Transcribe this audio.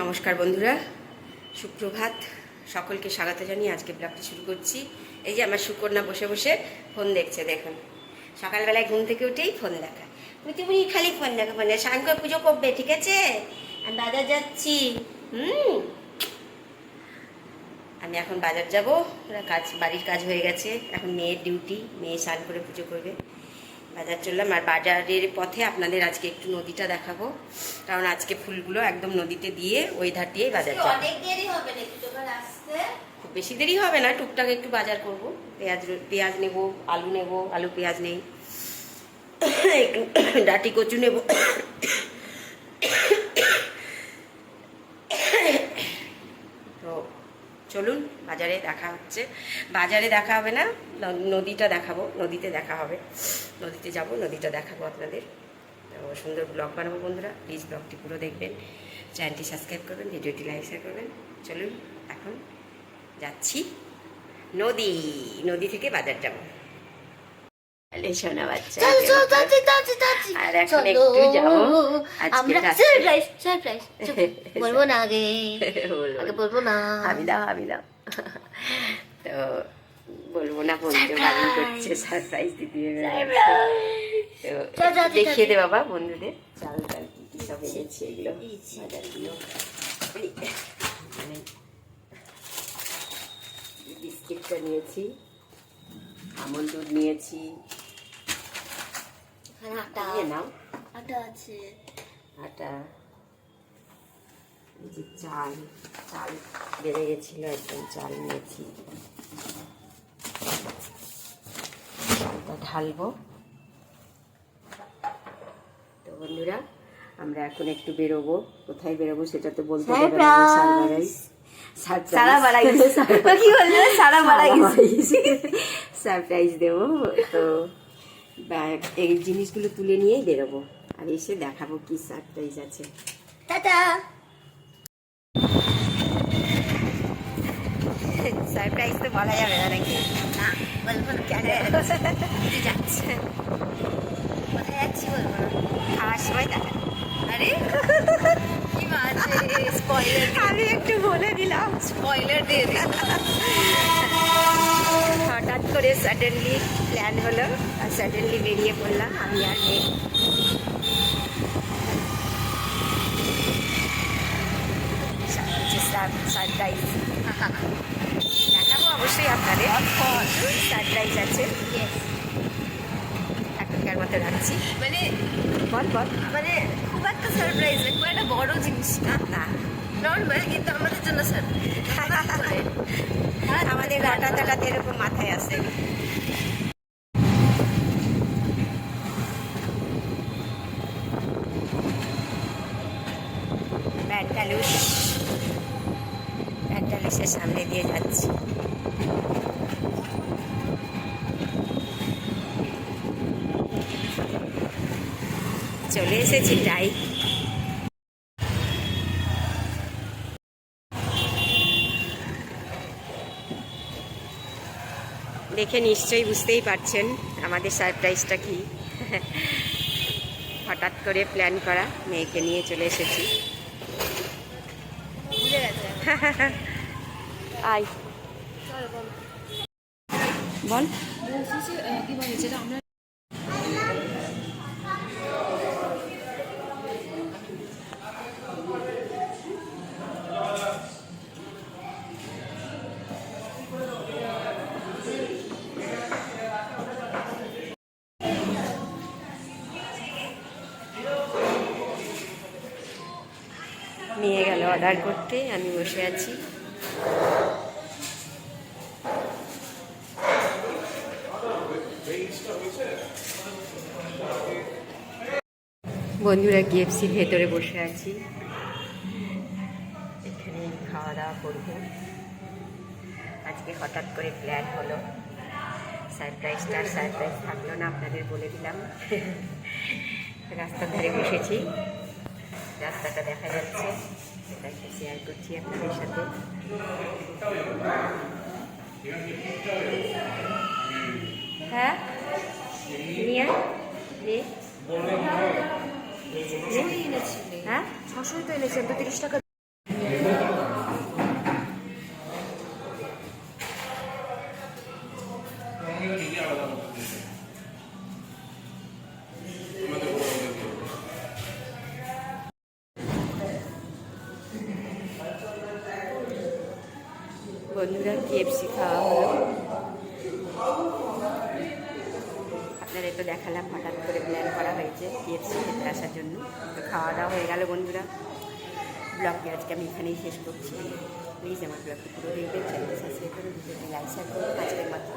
নমস্কার বন্ধুরা, সুপ্রভাত। সকলকে স্বাগত জানিয়ে আজকে ব্লগটা শুরু করছি। এই যে আমার সুকন্যা বসে বসে ফোন দেখছে, দেখুন। সকালবেলায় ঘুম থেকে উঠেই ফোন দেখা। পুতিপুরি খালি ফোন দেখা ফোন স্নান করে পুজো করবে, ঠিক আছে? আমি বাজার যাচ্ছি। হুম? আমি এখন বাজার যাব। কাজ, বাড়ির কাজ হয়ে গেছে। এখন মেয়ের ডিউটি মেয়ে স্নান করে পুজো করবে। বাজার চললাম আর বাজারের পথে আপনাদের আজকে একটু নদীটা দেখাবো। কারণ আজকে ফুলগুলো একদম নদীতে দিয়ে ওই ধার দিয়েই বাজার খুব বেশি দেরি হবে না টুকটাক একটু বাজার করব। পেঁয়াজ পেঁয়াজ নেব আলু নেব আলু পেঁয়াজ নেই। একটু ডাটি কচু নেব তো চলুন, বাজারে দেখা হচ্ছে। বাজারে দেখা হবে না নদীটা দেখাবো, নদীতে দেখা হবে। নদীতে যাব, নদীটা দেখাবো আপনাদের। সুন্দর ব্লগ বানাবো বন্ধুরা প্লিজ ব্লগটি পুরো দেখবেন। চ্যানেলটি সাবস্ক্রাইব করবেন, ভিডিওটি লাইক শেয়ার করবেন। চলুন, এখন যাচ্ছি নদী নদী থেকে বাজার যাব। আরে সোনা বাচ্চা চল চল আর এখন একটু যাব আমরা সারপ্রাইজ সারপ্রাইজ বলব না আগে। আগে বলব না। আমি দাও আমি দাও। তো বলব না বলতে বারণ করছে সারপ্রাইজ হবে তো চল, চল, চল, দেখিয়ে দে বাবা বন্ধুদের। চাল ডাল কি কি সব এনেছি এগুলো। বাজারগুলো মানে বিস্কিটটা নিয়েছি আমল দুধ নিয়েছি এখানে আটা নিয়ে নাও আটা আছে আটা এই যে চাল চাল বেড়ে গেছিল একদম চাল নিয়েছি চালটা ঢালবো তো বন্ধুরা আমরা এখন একটু বেরোবো। কোথায় বেরোবো সেটা তো বলতে! সারপ্রাইজ দেবো। তো এই জিনিসগুলো তুলে নিয়েই বেরোবো। আর এসে দেখাবো কি সারপ্রাইজ আছে। টাটা! সারপ্রাইজ তো বলা যাবে না নাকি? না বলব কেন? যাচ্ছে। কোথায় যাচ্ছি বলব না। খাওয়ার সময় দেখা। আরে! আমি একটু বলে দিলাম। স্পয়লার দিয়ে হঠাৎ করে সাডেনলি প্ল্যান হলো আর সাডেনলি বেরিয়ে পড়লাম আমি আর মেয়ে। সারপ্রাইজ দেখাবো অবশ্যই আপনাদের। সারপ্রাইজ আছে। এখনকার মতো রাখছি। মানে বল বল। মানে খুব একটা সারপ্রাইজ না খুব একটা বড় জিনিস না না। নর্মাল কিন্তু আমাদের জন্য সারপ্রাইজ আমাদের হঠাৎ হঠাৎ এরকম মাথায় আসে প্যান্টালুস প্যান্টালুসের সামনে দিয়ে যাচ্ছি। চলে এসেছি, তাই। দেখে নিশ্চয়ই বুঝতেই পারছেন আমাদের সারপ্রাইজটা কি। হঠাৎ করে প্ল্যান করা মেয়েকে নিয়ে চলে এসেছি। আই বল। নিয়ে গেল অর্ডার করতে, আমি বসে আছি। বন্ধুরা কেএফসির ভেতরে বসে আছি। এখানে খাওয়া দাওয়া করব। আজকে হঠাৎ করে প্ল্যান হলো। সারপ্রাইজটা সারপ্রাইজ থাকল না, আপনাদের বলে দিলাম। রাস্তার ধারে বসেছি। রাস্তাটা দেখা যাচ্ছে। সেটা শেয়ার করছি আপনাদের সাথে। হ্যাঁ? নিয়ে নে। হ্যাঁ। ছশোই তো এনেছেন তো তিরিশ টাকা বন্ধুরা কেএফসি খাওয়া হলো। আপনারা তো দেখালাম, হঠাৎ করে প্ল্যান করা হয়েছে কেএফসি খেতে আসার জন্য। তো খাওয়া দাওয়া হয়ে গেল বন্ধুরা। ব্লগটি আজকে আমি এখানেই শেষ করছি। প্লিজ আমার ব্লগটি পুরো দেখবেন চ্যানেলটি সাবস্ক্রাইব করুন, ভিডিওটি লাইক শেয়ার করুন। আজকের মতো।